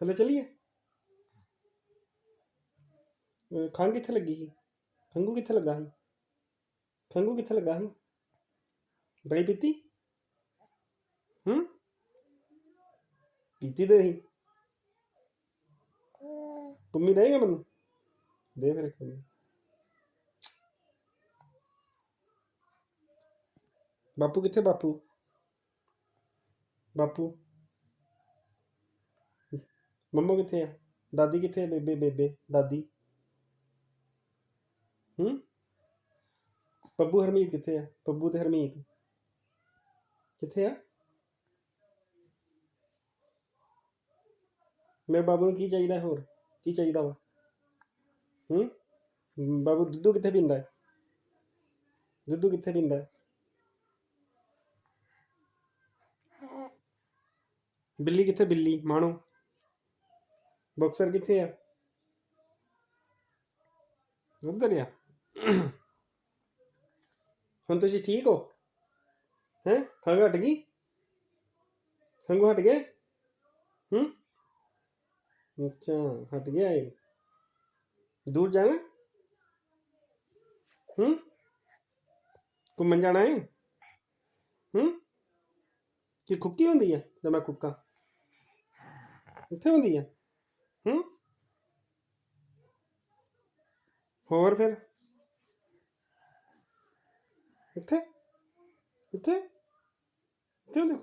ਥੱਲੇ ਚਲੀਏ ਅਹ ਖੰਘ ਕਿੱਥੇ ਲੱਗੀ ਸੀ? ਖੰਘੂ ਕਿੱਥੇ ਲੱਗਾ ਸੀ? ਖੰਘੂ ਕਿੱਥੇ ਲੱਗਾ ਸੀ? ਦਵਾਈ ਪੀਤੀ? ਹੂੰ? ਪੀਤੀ ਦੇ ਸੀ। ਤੁਮੀ ਦੇਗਾ ਮੈਨੂੰ? ਦੇ ਫਿਰ ਇੱਕ ਮਿੰਟ ਬਾਪੂ ਕਿੱਥੇ ਬਾਪੂ? ਬਾਪੂ? ਮੰਮਾ ਕਿੱਥੇ ਆ? ਦਾਦੀ ਕਿੱਥੇ ਆ ਬੇਬੇ ਬੇਬੇ, ਦਾਦੀ? ਹੂੰ? ਪੱਬੂ, ਹਰਮੀਤ ਕਿੱਥੇ ਆ? ਪੱਬੂ ਤੇ ਹਰਮੀਤ। ਕਿੱਥੇ ਆ? ਮੇਰੇ ਬਾਬੂ ਨੂੰ ਕੀ ਚਾਹੀਦਾ ਹੋਰ? ਕੀ ਚਾਹੀਦਾ ਵਾ? ਹੂੰ? ਬਾਬੂ, ਦੁੱਧੂ ਕਿੱਥੇ ਪੀਂਦਾ ਹੈ? ਦੁੱਧੂ ਕਿੱਥੇ ਪੀਂਦਾ ਹੈ? ਬਿੱਲੀ ਕਿੱਥੇ ਬਿੱਲੀ? ਮਾਣੋ। ਬਾਕਸਰ ਕਿੱਥੇ ਆ? ਉੱਧਰ ਆ। ਹੁਣ ਤੁਸੀਂ ਠੀਕ ਹੋ? ਹੈ? ਖੰਘ ਹਟ ਗਈ? ਖੰਘ ਹਟ ਗਏ ਹੂੰ? ਅੱਛਾ, ਹਟ ਗਿਆ ਇਹ। ਦੂਰ ਜਾਣਾ? ਹੂੰ? ਘੁੰਮਣ ਜਾਣਾ ਹੈ? ਹੂੰ? ਕੀ ਕੁੱਕੀ ਹੁੰਦੀ ਹੈ ਜਦ ਮੈਂ ਕੁੱਕਾ ਇੱਥੇ ਹੁੰਦੀ ਹੈ ਹੋਰ ਫਿਰ? ਇੱਥੇ? ਇੱਥੇ? ਇੱਥੇ ਹੁੰਦੀ